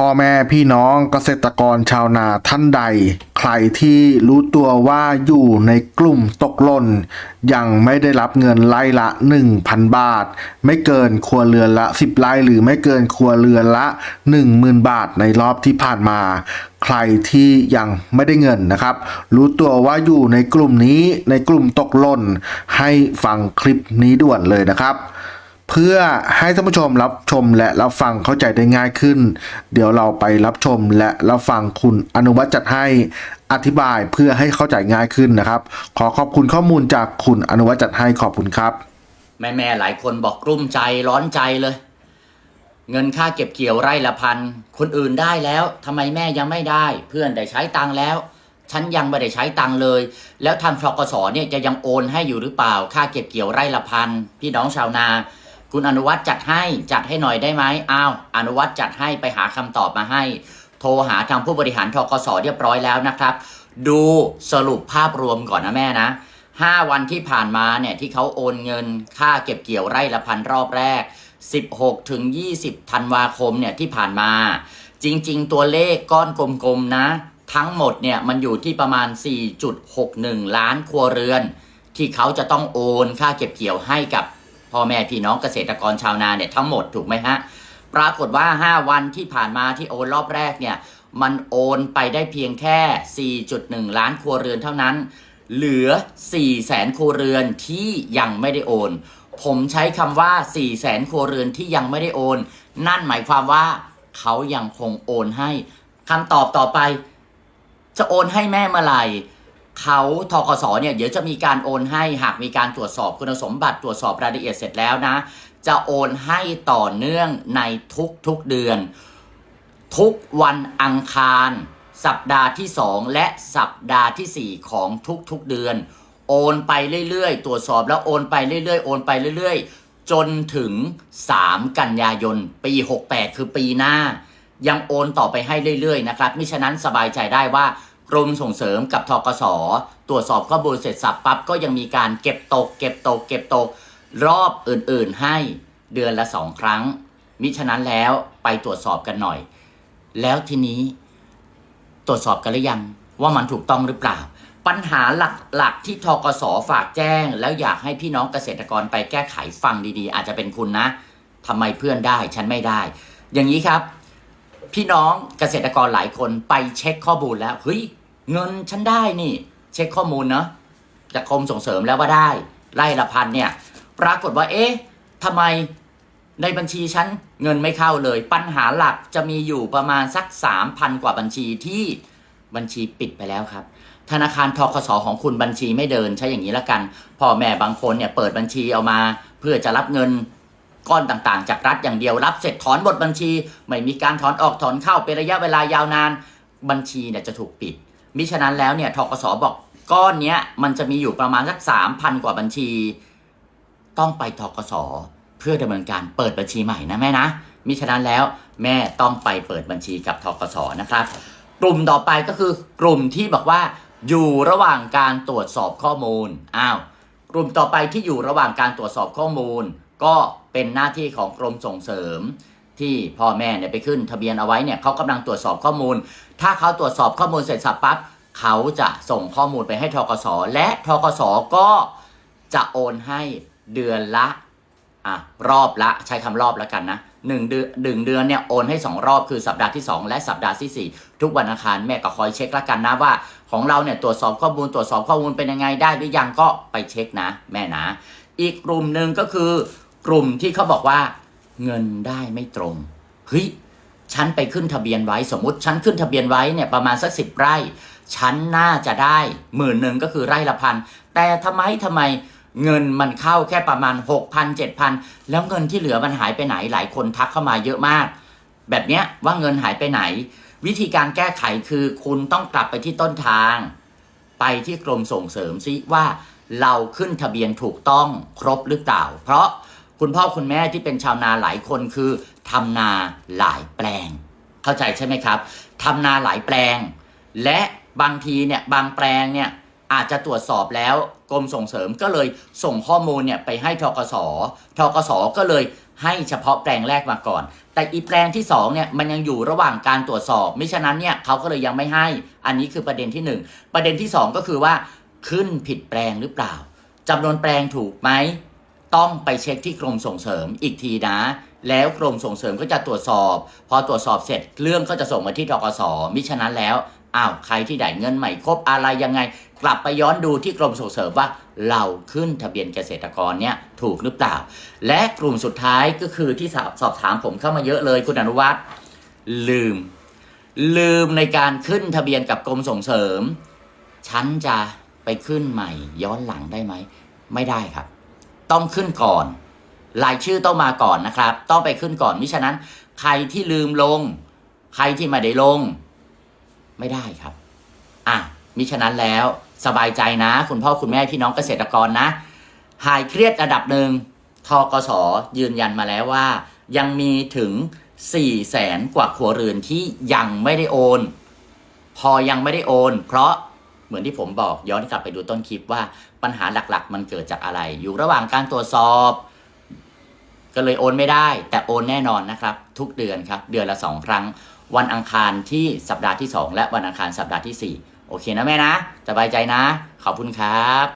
พ่อแม่พี่น้องเกษตรกรชาวนาท่านใด ใครที่รู้ตัวว่าอยู่ในกลุ่มตกหล่น ยังไม่ได้รับเงินไล่ละ 1,000 บาท ไม่เกินครัวเรือนละ 10ไร่หรือไม่เกินครัวเรือนละ 10,000 บาทในรอบที่ผ่านมา ใครที่ยังไม่ได้เงินนะครับ รู้ตัวว่าอยู่ในกลุ่มนี้ในกลุ่มตกหล่น ให้ฟังคลิปนี้ด่วนเลยนะครับ พื่อให้ท่านผู้ชมรับชมและรับฟังเข้าใจได้ง่ายขึ้น เดี๋ยวเราไปรับชมและรับฟังคุณอนุวัฒน์จัดให้อธิบายเพื่อให้เข้าใจง่ายขึ้นนะครับ ขอขอบคุณข้อมูลจากคุณอนุวัฒน์จัดให้ขอบคุณครับ แม่แม่ๆหลายคนบอกกลุ้มใจร้อนใจเลย เงินค่าเก็บเกี่ยวไร่ละพันคนอื่นได้แล้วทำไมแม่ยังไม่ได้ เพื่อนได้ใช้ตังแล้ว ฉันยังไม่ได้ใช้ตังเลย แล้วทางทกสเนี่ยจะยังโอนให้อยู่หรือเปล่า ค่าเก็บเกี่ยวไร่ละพันพี่น้องชาวนา คุณอนุวัฒน์จัดให้จัดให้หน่อยได้ไหมอ้าวอนุวัฒน์จัดให้ไปหาคำตอบมาให้ โทรหาทางผู้บริหารทกสเรียบร้อยแล้วนะครับ ดูสรุปภาพรวมก่อนนะแม่นะ5วันที่ผ่านมาเนี่ยที่เขาโอนเงินค่าเก็บเกี่ยวไร่ละพันรอบแรก 16ถึง20ธันวาคมเนี่ยที่ผ่านมา จริง ๆ ตัวเลขก้อนกลมๆนะ ทั้งหมดเนี่ยมันอยู่ที่ประมาณ 4.61 ล้านครัวเรือน ที่เขาจะต้องโอนค่าเก็บเกี่ยวให้กับ พ่อแม่พี่น้องเกษตรกรชาวนาเนี่ยทั้งหมดถูกไหมฮะปรากฏว่า 5 วันที่ผ่านมาที่โอนรอบแรกเนี่ยมันโอนไปได้เพียงแค่ 4.1 ล้านครัวเรือนเท่านั้น เหลือ 4 แสนครัวเรือนที่ยังไม่ได้โอน ผมใช้คำว่า 4 แสนครัวเรือนที่ยังไม่ได้โอน นั่นหมายความว่าเขายังคงโอนให้คำตอบต่อไป จะโอนให้แม่เมื่อไหร่ เขาทกสเนี่ยเดี๋ยวจะมีการโอนให้หากมีการตรวจสอบคุณสมบัติตรวจสอบรายละเอียดเสร็จแล้วนะ จะโอนให้ต่อเนื่องในทุกๆเดือน ทุกวันอังคาร สัปดาห์ที่ 2 และสัปดาห์ทีสี่4 ของทุกๆเดือน โอนไปเรื่อยๆ ตรวจสอบแล้วโอนไปเรื่อยๆ โอนไปเรื่อยๆ จนถึง 3 กันยายน ปี 68 คือปีหน้า ยังโอนต่อไปให้เรื่อยๆนะครับมิฉะนั้นสบายใจได้ว่า กรมส่งเสริมกับทกสตรวจสอบข้อมูลเสร็จสับปั๊บก็ยังมีการเก็บตก เก็บตก เก็บตก รอบอื่นๆให้เดือนละสองครั้ง มิฉะนั้นแล้วไปตรวจสอบกันหน่อย แล้วทีนี้ ตรวจสอบกันหรือยัง ว่ามันถูกต้องหรือเปล่า ปัญหาหลักๆที่ทกสฝากแจ้ง แล้วอยากให้พี่น้องเกษตรกรไปแก้ไขฟังดีๆ อาจจะเป็นคุณนะทำไมเพื่อนได้ฉันไม่ได้ อย่างนี้ครับ พี่น้องเกษตรกรหลายคนไปเช็คข้อมูลแล้วเฮ้ยเงินฉันได้นี่ เช็คข้อมูลเนาะจากกรมส่งเสริมแล้วว่าได้ไล่ละพันเนี่ยปรากฏว่าเอ๊ะทำไมในบัญชีฉันเงินไม่เข้าเลย ปัญหาหลักจะมีอยู่ประมาณสัก 3,000 กว่าบัญชีที่บัญชีปิดไปแล้วครับ ธนาคารทกสของคุณบัญชีไม่เดินใช้อย่างนี้ละกันพ่อแม่บางคนเนี่ยเปิดบัญชีเอามา เพื่อจะรับเงิน ก้อนต่างๆ จากรัฐอย่างเดียวรับเสร็จถอนบทบัญชี ไม่มีการถอนออกถอนเข้าเป็นระยะเวลายาวนานบัญชีเนี่ยจะถูกปิด มิฉะนั้นแล้วเนี่ยทกสบอกก้อนเนี้ยมันจะมีอยู่ประมาณสัก3,000กว่าบัญชี ต้องไปทกสเพื่อดำเนินการเปิดบัญชีใหม่นะแม่นะมิฉะนั้นแล้วแม่ต้องไปเปิดบัญชีกับทกสนะครับ กลุ่มต่อไปก็คือกลุ่มที่บอกว่าอยู่ระหว่างการตรวจสอบข้อมูลอ้าวกลุ่มต่อไปที่อยู่ระหว่างการตรวจสอบข้อมูล ก็เป็นหน้าที่ของกรมส่งเสริม ที่พ่อแม่เนี่ยไปขึ้นทะเบียนเอาไว้เนี่ยเขากำลังตรวจสอบข้อมูล ถ้าเขาตรวจสอบข้อมูลเสร็จสับปั๊บเขาจะส่งข้อมูลไปให้ทกสและทกสก็จะโอนให้เดือนละอะรอบละใช้คำรอบแล้วกันนะหนึ่งเดือนหนึ่งเดือนเนี่ยโอนให้สองรอบคือสัปดาห์ที่สองและสัปดาห์ที่สี่ทุกวันอังคารแม่ก็คอยเช็คล้วกันนะว่า ของเราเนี่ยตรวจสอบข้อมูลตรวจสอบข้อมูลเป็นยังไงได้หรือยังก็ไปเช็คนะ แม่นะ อีกกลุ่มหนึ่งก็คือ กลุ่มที่เขาบอกว่า เงินได้ไม่ตรงเฮ้ยฉันไปขึ้นทะเบียนไว้สมมติฉันขึ้นทะเบียนไว้เนี่ยประมาณสักสิบไร่ฉันน่าจะได้หมื่นหนึ่งก็คือไร่ละพันแต่ทำไมทำไมเงินมันเข้าแค่ประมาณหกพันเจ็ดพันแล้วเงินที่เหลือมันหายไปไหนหลายคนทักเข้ามาเยอะมาก แบบเนี้ยว่าเงินหายไปไหน วิธีการแก้ไขคือคุณต้องกลับไปที่ต้นทาง ไปที่กรมส่งเสริมซิว่าเราขึ้นทะเบียนถูกต้องครบหรือเปล่า เพราะ คุณพ่อคุณแม่ที่เป็นชาวนาหลายคนคือทำนาหลายแปลง เข้าใจใช่ไหมครับทำนาหลายแปลง และบางทีเนี่ยบางแปลงเนี่ยอาจจะตรวจสอบแล้วกรมส่งเสริมก็เลยส่งข้อมูลเนี่ยไปให้ทกสทกสก็เลยให้เฉพาะแปลงแรกมาก่อน แต่อีแปลงที่สองเนี่ยมันยังอยู่ระหว่างการตรวจสอบมิฉะนั้นเนี่ยเขาก็เลยยังไม่ให้ อันนี้คือประเด็นที่หนึ่งประเด็นที่สองก็คือว่าขึ้นผิดแปลงหรือเปล่าจำนวนแปลงถูกไหม ต้องไปเช็คที่กรมส่งเสริมอีกทีนะ แล้วกรมส่งเสริมก็จะตรวจสอบ พอตรวจสอบเสร็จเรื่องก็จะส่งมาที่ทกสมิฉะนั้นแล้วอ้าวใครที่ได้เงินใหม่ครบอะไรยังไง กลับไปย้อนดูที่กรมส่งเสริมว่าเราขึ้นทะเบียนเกษตรกรเนี่ยถูกหรือเปล่า และกลุ่มสุดท้ายก็คือที่สอบสอบถามผมเข้ามาเยอะเลยคุณอนุวัฒน์ลืม ลืมในการขึ้นทะเบียนกับกรมส่งเสริม ฉันจะไปขึ้นใหม่ย้อนหลังได้ไหม ไม่ได้ครับ ต้องขึ้นก่อน รายชื่อต้องมาก่อนนะครับ ต้องไปขึ้นก่อนมิฉะนั้น ใครที่ลืมลง ใครที่ไม่ได้ลง ไม่ได้ครับ อะมิฉะนั้นแล้วสบายใจนะ คุณพ่อคุณแม่พี่น้องเกษตรกรนะ หายเครียดระดับหนึ่งทกสยืนยันมาแล้วว่า ยังมีถึง4แสนกว่าครัวเรือนที่ยังไม่ได้โอน พอยังไม่ได้โอน เพราะ เหมือนที่ผมบอกย้อนกลับไปดูต้นคลิปว่าปัญหาหลักๆ มันเกิดจากอะไร อยู่ระหว่างการตรวจสอบ ก็เลยโอนไม่ได้ แต่โอนแน่นอนนะครับ ทุกเดือนครับ เดือนละ 2 ครั้ง วันอังคารที่สัปดาห์ที่ 2 และวันอังคารสัปดาห์ที่ 4 โอเคนะแม่นะสบายใจนะ ขอบคุณครับ